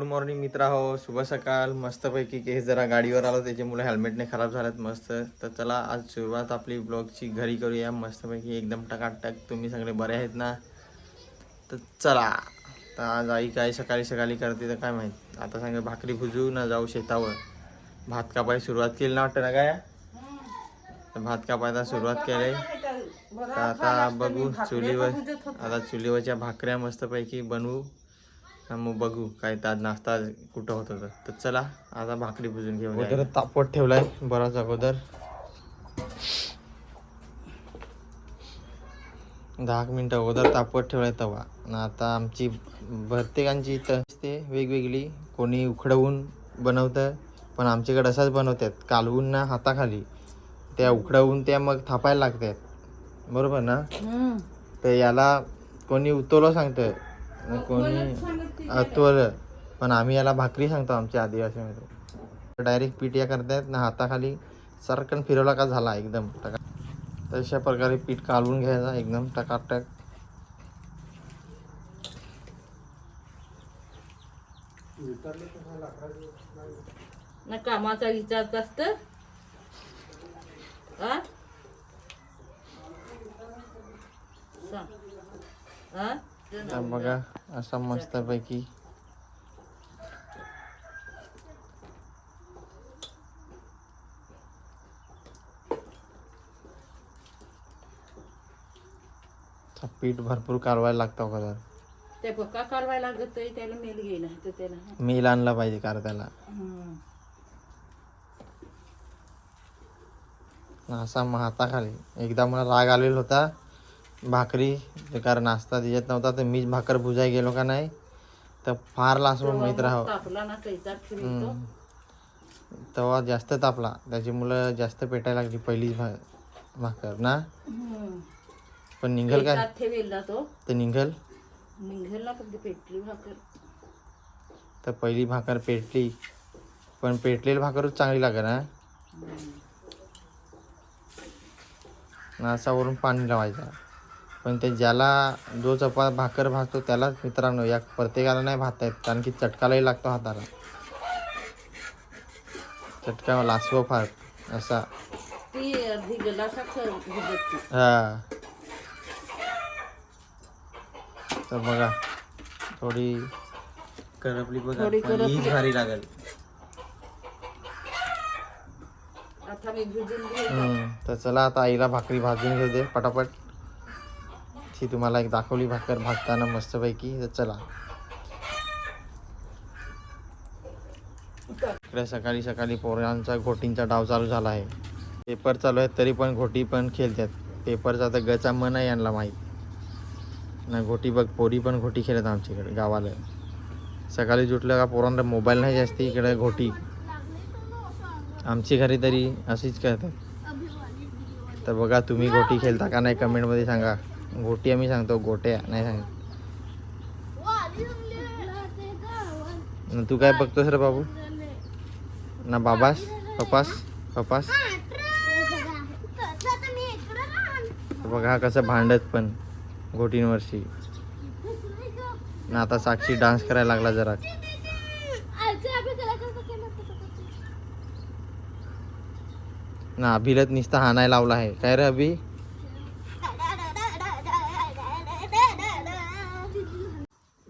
Good morning मित्रा हो. शुभ सकाळ. मस्तपैकी केस जरा गाडीवर आलो. त्याच्यामुळे हेल्मेटने खराब झालेत मस्त. तर चला आज सुरुवात आपली ब्लॉगची घरी करूया. मस्तपैकी एकदम टकाटक. तुम्ही सगळे बरे आहेत ना? तर चला. तर आज आई काय सकाळी सकाळी करते तर काय माहीत. आता सांगा भाकरी भुजू ना जाऊ शेतावर. भात कापायला सुरुवात केली ना वाटतं ना काय? तर भात कापायला सुरुवात केली तर आता बघू चुलीवर आता चुलीवरच्या भाकऱ्या मस्तपैकी बनवू. हा, मग बघू काय तर आज नाश्ता कुठं होत होतं. तर चला आता भाकरी भुजून घेऊन अगोदर तापवत ठेवलाय बराच अगोदर. दहा मिनिटं अगोदर तापवत ठेवलाय तवा. आणि आता आमची प्रत्येकांची इथं असते वेगवेगळी. कोणी उकडवून बनवतं पण आमच्याकडे असाच बनवतात. कालवून ना हाताखाली. त्या उकडवून त्या मग थापायला लागतात. बरोबर ना? तर याला कोणी उतवलं सांगतं कोणी अतवलं पण आम्ही याला भाकरी सांगतो आमच्या आदिवासीमध्ये डायरेक्ट पीठ या करतायत ना हाताखाली सरकन फिरवला का झाला एकदम. टका तशा प्रकारे पीठ कालवून घ्यायचा एकदम टकाटक. ना कामाचा विचार हा. हा? तर बघा असा मस्तपैकी. पीठ भरपूर कालवायला लागतं अगोदर. ते पक्का कालवायला लागत त्याला मेल घेईन तर त्याला. मील आणला पाहिजे कार त्याला. असा मग हाताखाली एकदा मला राग आलेला होता. भाकरी कारण नाश्ता दिसत नव्हता तर मीच भाकर भुजाय गेलो का नाही तर फार लास्ट माहीत राहावं. तेव्हा जास्त तापला. त्याची मुलं जास्त पेटायला लागली पहिलीच भा भाकर ना? पण निघल काय? ठेवेल ना तो? ते निघल. पेटली भाकर. तर पहिली भाकर पेटली. पण पेटलेली भाकरच चांगली लागेल ना असा वरून पाणी लावायचा. पण ते ज्याला जो चपा भाकर भाजतो त्यालाच मित्रांनो या प्रत्येकाला नाही भाजता येत कारण की चटकालाही लागतो हाताला. चटका लासवं फार असा. हा. तर बघा थोडी करपली बघा हीच भारी लागेल. तर चला आता आईला भाकरी भाजून घेऊ दे पटापट. ती तुम्हाला एक दाखवली भाकर भाजताना मस्तपैकी. तर चला. इकडे सकाळी सकाळी पोरांचा घोटींचा डाव चालू झाला आहे. पेपर चालू आहेत तरी पण घोटी पण खेळतात. पेपरचा तर गचा मन आहे यांना माहीत. ना घोटी बघ पोरी पण घोटी खेळत आमच्याकडे गावाला. सकाळी जुटलं का पोरांना मोबाईल नाही जास्ती इकडे घोटी. आमची घरी तरी अशीच करतात तर बघा तुम्ही घोटी खेळता का नाही कमेंटमध्ये सांगा. गोटी आम्ही सांगतो गोट्या नाही सांगत. न तू काय बघतोस रे बाबू? ना बाबास पप्पास तर बघा कसं भांडत पण गोटींवरशी. ना आता साक्षी डान्स करायला लागला जरा. ना अभिलत निसता हाणायला लावला आहे. काय रे अभि?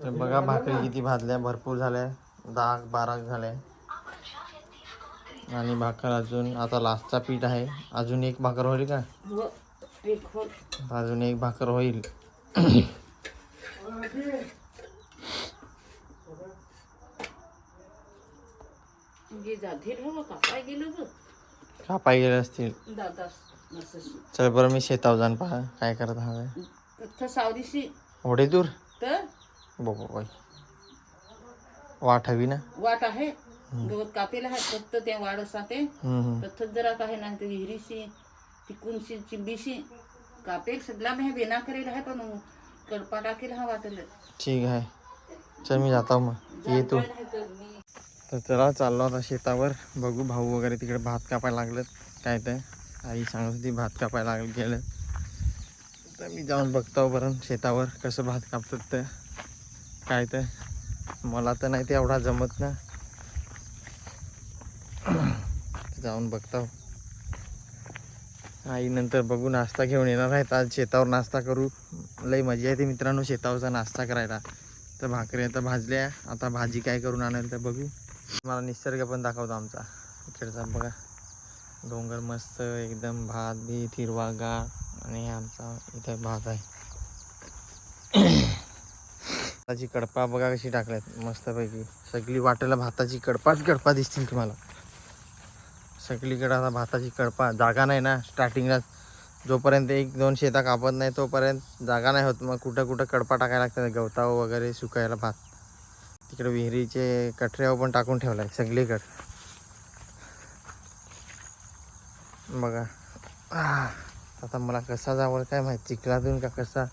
तर बघा भाकरी किती भाजल्या भरपूर झाल्या. दहा बारा झाल्या. आणि भाकर अजून आता लास्टचा पीठ आहे. अजून एक भाकर होईल का? अजून एक भाकर होईल. कापाय गेले असतील. चल बरं मी शेतावर जाण पहा काय करत हवं सावरीशी ओढे दूर तर? बाबा बाई वाट हवी ना? वाट आहे. गवत कापेला आहे फक्त त्या वाड असा ते. हम्म, हम्म. तथच जरा काय ना ते विहिरीशी तिकूनशी चिंबीशी कापेल. सगळा मी बेना करेल आहे पण कडपा टाकेल हा वाटलं. ठीक आहे. चल मी जातो मग. ये तू. नाही तर चला चाललो आता शेतावर. बघू भाऊ वगैरे तिकडे भात कापायला लागलेत. काय ते? आई सांगत होती भात कापायला लागलं. गेलं तर मी जाऊन बघतो बरं शेतावर कसं भात कापतात ते. काय तर. मला तर नाही ते एवढा जमत ना. जाऊन बघता आई नंतर बघू नाश्ता घेऊन येणार आहेत आज शेतावर नाश्ता करू. लई मजा येते मित्रांनो शेतावरचा नाश्ता करायला. तर भाकरी आता भाजल्या. आता भाजी काय करून आणेल तर बघू. मला निसर्ग पण दाखवतो आमचा. इकडचा बघा. डोंगर मस्त एकदम भात बीत हिरवागार आणि आमचा इथं भात आहे. भाताची कडपा बघा कशी टाकल्यात. मस्तपैकी. सगळी वाटेला भाताची कडपाच कडपा दिसतील तुम्हाला. सगळीकडे आता भाताची कडपा. जागा नाही ना स्टार्टिंगला जोपर्यंत एक दोन शेता कापत नाही तोपर्यंत जागा नाही होत. मग कुठं कुठं कडपा टाकायला लागतात. गवतावं वगैरे सुकायला भात. तिकडे विहिरीचे कठऱ्यावर पण टाकून ठेवलाय सगळीकडे. बघा. आता मला कसा जावं काय माहीत. चिखलातून का कसा?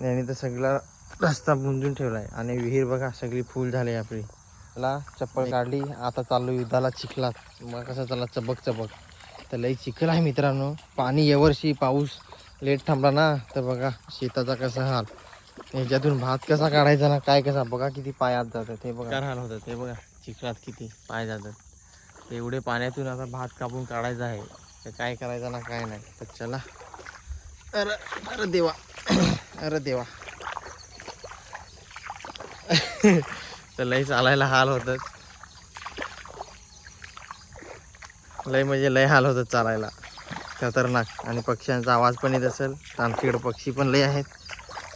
आणि तर सगळा रस्ता बुंजून ठेवलाय. आणि विहीर बघा सगळी फुल झाली आपली. मला चप्पल काढली. आता चाललो युद्धाला चिखलात. मग कसं चालला? चबक चबक. तर लई चिखल आहे मित्रांनो. पाणी यावर्षी पाऊस लेट थांबला ना तर बघा शेताचा कसा हाल. ह्याच्यातून भात कसा काढायचा ना काय कसा? बघा किती पाय आत जातात. ते बघा. हाल होतं ते बघा. चिखलात किती पाय जातात. एवढे पाण्यातून आता भात कापून काढायचा आहे. तर काय करायचं ना काय नाही. तर चला. अरे अरे देवा. अरे देवा. तर लई चालायला हाल होतात. लय म्हणजे लय हाल होतात चालायला. खतरनाक. आणि पक्ष्यांचा आवाज पण येत असेल. तर आमच्याकडे पक्षी पण लय आहेत.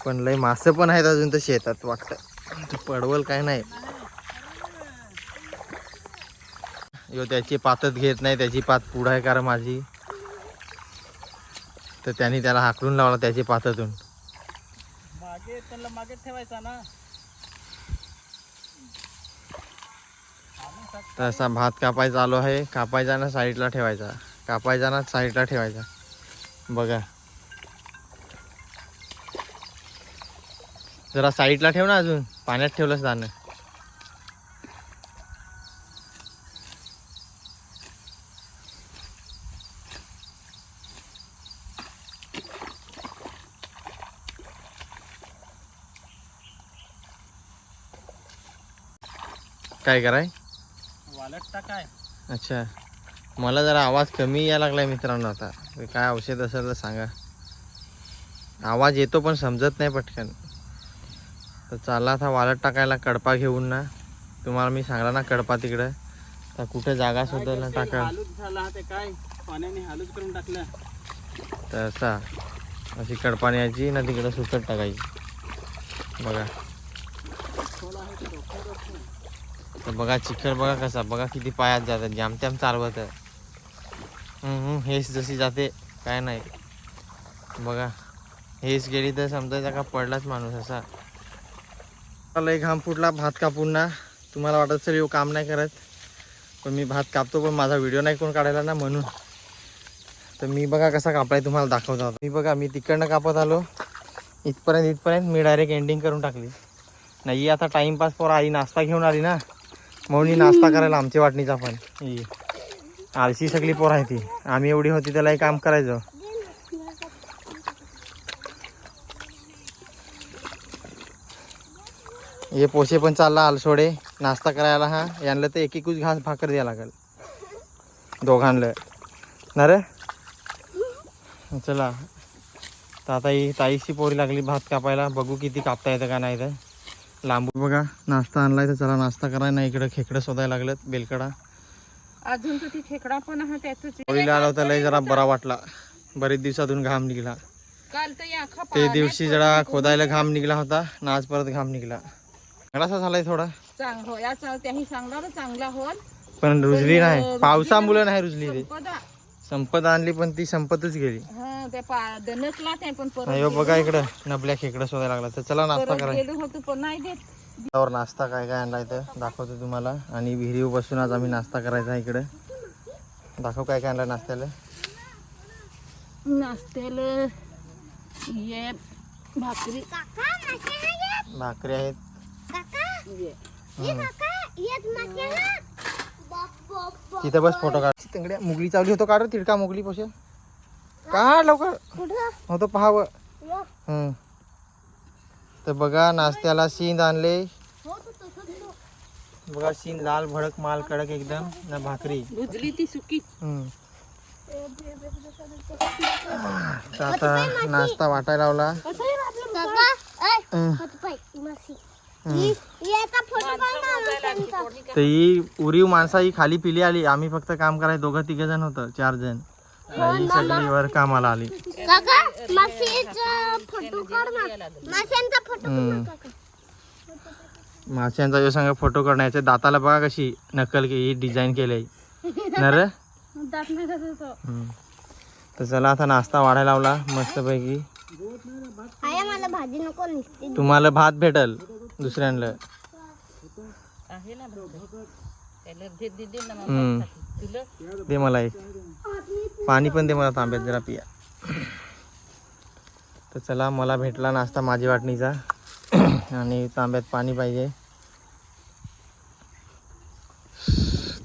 पण लय मासे पण आहेत अजून तर शेतात वाटतं. पडवल काय नाही. यो त्याची पातच घेत नाही. त्याची पात पुढं आहे कारण माझी. तर त्यांनी त्याला हाकलून लावला त्याची पातातून. मागे त्याला मागे ठेवायचा ना. तसा भात कापायचा आलो आहे. कापायचा ना साईडला ठेवायचा. कापायचा ना साईडला ठेवायचा. बघा. जरा साईडला ठेव ना अजून. पाण्यात ठेवलंच दाणं काय कराय? टाकाय अच्छा. मला जरा आवाज कमी यायला लागलाय मित्रांनो आता. काय औषध असेल तर सांगा. आवाज येतो पण समजत नाही पटकन. तर चालला आता वालट टाकायला कडपा घेऊन ना. तुम्हाला मी सांगला ना कडपा तिकडं. तर कुठे जागा शोधायला काय टाका. हालूच झाला ते काय? पाण्याने हालूच करून टाकलं. तर असा. अशी कडपा न्यायची ना तिकडं सुकट टाकायची. बघा. तर बघा चिखल बघा कसा बघा किती पायात जातात जामत्याम चालवत हेच जशी जाते काय नाही. बघा हेच गेली तर समजायचा का पडलाच माणूस असा. लय घाम फुटला भात कापून ना. तुम्हाला वाटत सर येऊ काम नाही करत. पण मी भात कापतो पण माझा व्हिडिओ नाही कोण काढायला ना म्हणून. तर मी बघा कसा कापलाय तुम्हाला दाखवतो मी बघा मी तिकडनं कापत आलो. इथपर्यंत इथपर्यंत मी डायरेक्ट एंडिंग करून टाकली. नाही आता टाइमपास पोरं आई नाश्ता घेऊन आली ना. म्हणून ही नाश्ता करायला आमच्या वाटणीचा पण. आळशी सगळी पोर आहे ती. आम्ही एवढी होती त्याला काम करायचं. हे पोशे पण चालला आलसोडे. नाश्ता करायला हा. यांना तर एक एकच घास भाकर द्यायला लागेल. दोघांना ना रे? चला. तर आता ही ताईशी पोरी लागली भात कापायला. बघू किती कापता येतं का नाही तर. लांबू बघा नाश्ता आणलाय तर चला नाश्ता करायला ना इकडं खेकडं शोधायला लागलं बेलकडा. अजून तर ती खेकडा पण त्याच होळीला आला होता लय जरा बरा वाटला. बरेच दिवसातून घाम निघला. काल तर ते दिवशी जरा खोदायला घाम निघला होता ना आज परत घाम निघला. असा झालाय थोडा. हो चांगला होल. पण रुजली नाही. पावसामुळे नाही रुजली ती. संपत आणली पण ती संपतच गेली. ते पा दनकला ते पण परत अयो बघा इकडं नबल्या खेकडं शोधायला लागला. तर चला नाश्ता परत करायला. गेलो होतो पण नाही देत. त्यावर नाश्ता काय काय आणलाय तर दाखवतो तुम्हाला. आणि विहिरीवर बसून आज आम्ही नाश्ता करायचा आहे इकडं. दाखव काय काय आणलाय नाश्त्याला. नाश्त्याला ये भाकरी. भाकरी आहेत. ये. तिथे बस फोटो काढ. तिंगड्या मुगली चावली होतो काढ तिडका मुगली पोशे? काढ लवकर? होतो पहावं. हम्म. तर बघा नाश्त्याला शिंद आणले. बघा शीन लाल भडक माल कडक एकदम ना भाकरी. भुजली ती सुकी. हम्म. तर आता नाश्ता वाटायला लावला. तर ही उरीव माणसा ही खाली पिली आली. आम्ही फक्त काम करायला दोघं तिघ जण होतं चार जण. ही सगळी वर कामाला आली. फोटो काढ ना. माशांचा फोटो हम्म. माशांचा जो सांगा फोटो काढण्याचे दाताला बघा कशी नकल की ही डिझाईन केली. नर? हम्म. तर चला आता नाश्ता वाढायला लावला मस्तपैकी. आया मला भाजी नको नुसती तुम्हाला भात भेटल दुसऱ्यांना आहे हम्म. दे मला एक. पाणी पण दे मला तांब्यात जरा पिया. तर चला मला भेटला नाश्ता माझी वाटणीचा. आणि तांब्यात पाणी पाहिजे.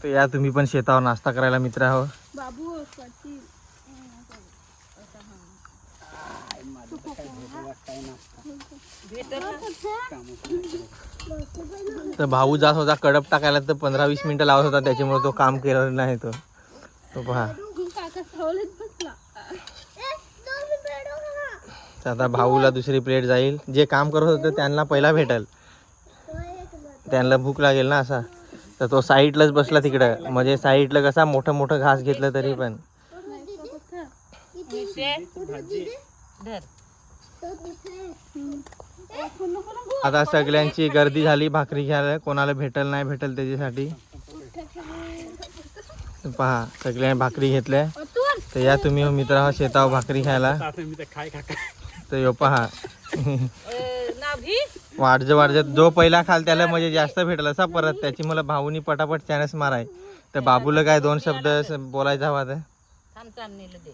तर या तुम्ही पण शेतावर नाश्ता करायला मित्र आहो बाबू तर भाऊ जात होता कडप टाकायला तर पंधरा वीस मिनिटं लावत होता त्याच्यामुळे तो काम केला नाही तो. तो पहा. आता भाऊला दुसरी प्लेट जाईल. जे काम करत होतं त्यांना पहिला भेटल. त्यांना भूक लागेल ना असा. तर तो साईडलाच बसला तिकडं. म्हणजे साईडला कसा मोठं मोठं घास घेतलं तरी पण. आता सगळ्यांची गर्दी झाली भाकरी घ्यायला. कोणाला भेटल नाही भेटल त्याच्यासाठी. पहा सगळ्यांनी भाकरी घेतल्या. तर या तुम्ही हो मित्र शेतावर भाकरी खायला. तर यो पहा. वाढज वाढजत जो पहिला खाल त्याला म्हणजे जास्त भेटल असा परत. त्याची मला भाऊनी पटापट चॅनस माराय. तर बाबूला काय दोन शब्द बोलायचा हवा तर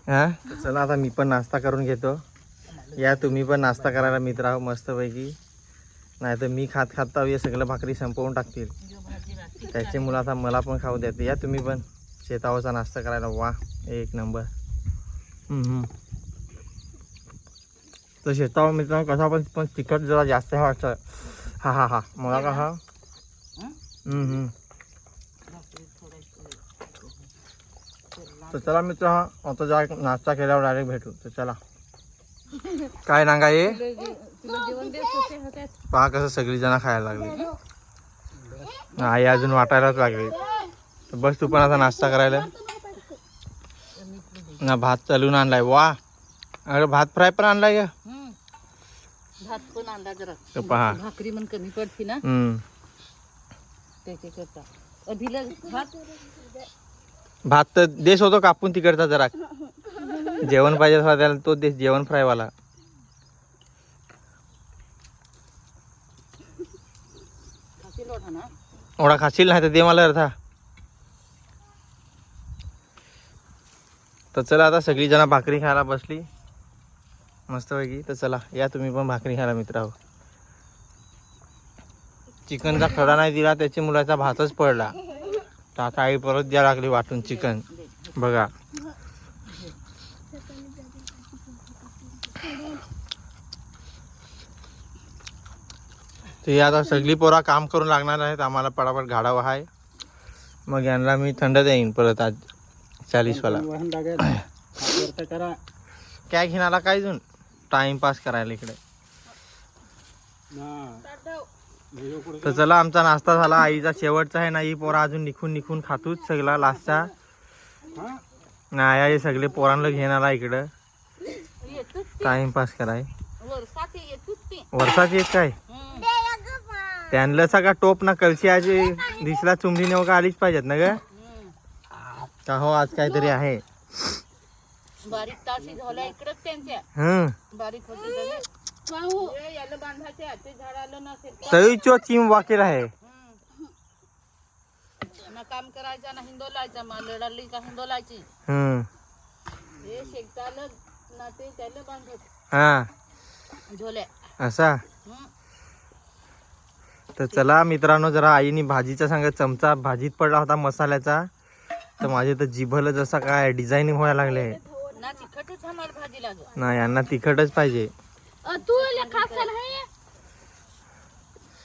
हा? चला आता मी पण नाश्ता करून घेतो. या तुम्ही पण नाश्ता करायला मित्र आहो मस्तपैकी. नाही तर मी खात खात हे सगळं भाकरी संपवून टाकतील. त्याचे त्याची मुलं आता मला पण खाऊ द्या या तुम्ही पण. शेतावरचा नाश्ता करायला वा एक नंबर. तर शेतावर मित्रांनो कसा पण पण तिखट जरा जास्त आहे वाटतं. हा हा हा. मला का हा? तर चला मित्र हा आता जा नाश्ता केल्यावर डायरेक्ट भेटू. तर चला. काय नांगा ये पहा कसं सगळी जण खायला लागली. आई अजून वाटायलाच लागली. तर बस तू पण आता नाश्ता करायला ना भात चालून आणलाय वा. अरे भात फ्राय पण आणलाय का. भात पण आणला जरा. तर पहा. भाकरी पण कमी पडते ना. हम्म. त्याचे करता अभिला भात? भात तर देश होतो कापून तिकडचा जरा. जेवण पाहिजे त्याला तो देश जेवण फ्रायवाला. एवढा खाशील नाही तर दे मला अर्धा. तर चला आता सगळी जण भाकरी खायला बसली. मस्तपैकी. तर चला या तुम्ही पण भाकरी खायला मित्र चिकनचा खडा नाही दिला त्याची मुलाचा भातच पडला. तर आता आई परत द्या लागली वाटून चिकन. बघा. ते आता सगळी पोरा काम करून लागणार आहेत. आम्हाला पटापट घाडावं आहे. मग यांना मी थंड देईन परत आज. चाळीसवाला. वाहन लागेल. हात करा. काय घेणारा काय जून टाइमपास करायला इकडे. तर चला आमचा नाश्ता झाला. आईचा शेवटचा आहे ना ही पोरा अजून निघून निघून खातूच सगळा लास्टचा हा. नाही हे सगळे पोरांना घेणारा इकडं. येतच टाइमपास कराय. वर्षाची एक काय. त्यांना सगळा टोप ना कलशी आजी दिसला नेऊ का आलीच पाहिजेत ना ग. का हो आज काहीतरी आहे. बारीक ताशी झाल्या इकडच त्यांच्या. हम्म बारीक होते झाले. हे याला बांधायचे ते झाड आलं नसेल चिम वाकेल आहे. हम्म. ना काम करायचं ना हिंदोलायचा मा लढाली का हिंदोलायची हम्म हे. शेकतालं ना ते त्याला बांधत. हा. झोल्या. असा? हम्म. तर चला मित्रांनो जरा आईने भाजीचा सांगत चमचा भाजीत पडला होता मसाल्याचा. तर माझे तर जिभल जसा काय डिझाईनिंग व्हायला लागले. ना तिखटच आम्हाला भाजी लागत ना यांना तिखटच पाहिजे. तू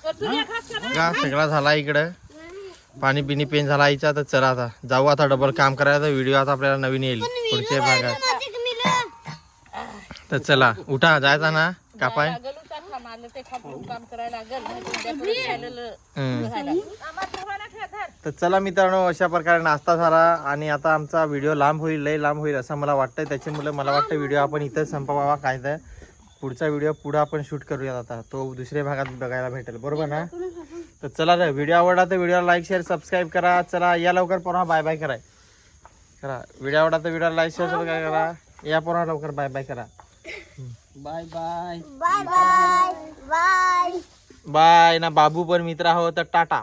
बघा सगळा झाला इकडं. पाणी पिणी पेन झाला आईचा तर चला आता. जाऊ आता डबल काम करायचं व्हिडिओ आता आपल्याला नवीन येईल. पुढच्या भागात. तर चला उठा जायचा ना. कापाय. ते खापून काम करायला लागल. नाही तर. तर चला मित्रांनो अशा प्रकारे नाश्ता झाला आणि आता आमचा व्हिडिओ लांब होईल लय लांब होईल असं मला वाटतंय. त्याच्यामुळे मला वाटतं व्हिडिओ आपण इथंच संपवावा काय तर. पुढचा व्हिडिओ पुढे आपण शूट करूयात आता. तो दुसऱ्या भागात बघायला भेटेल. बरोबर ना? तर चला रे व्हिडिओ आवडला तर व्हिडिओला लाईक शेअर सबस्क्राईब करा. चला या लवकर पोरा बाय बाय कराय करा. व्हिडिओ आवडला तर व्हिडिओला लाईक शेअर सबस्क्राईब करा. या पोरा लवकर बाय बाय करा. Bye bye bye bye bye bye ना बाबू पण मित्र आहोत तर टाटा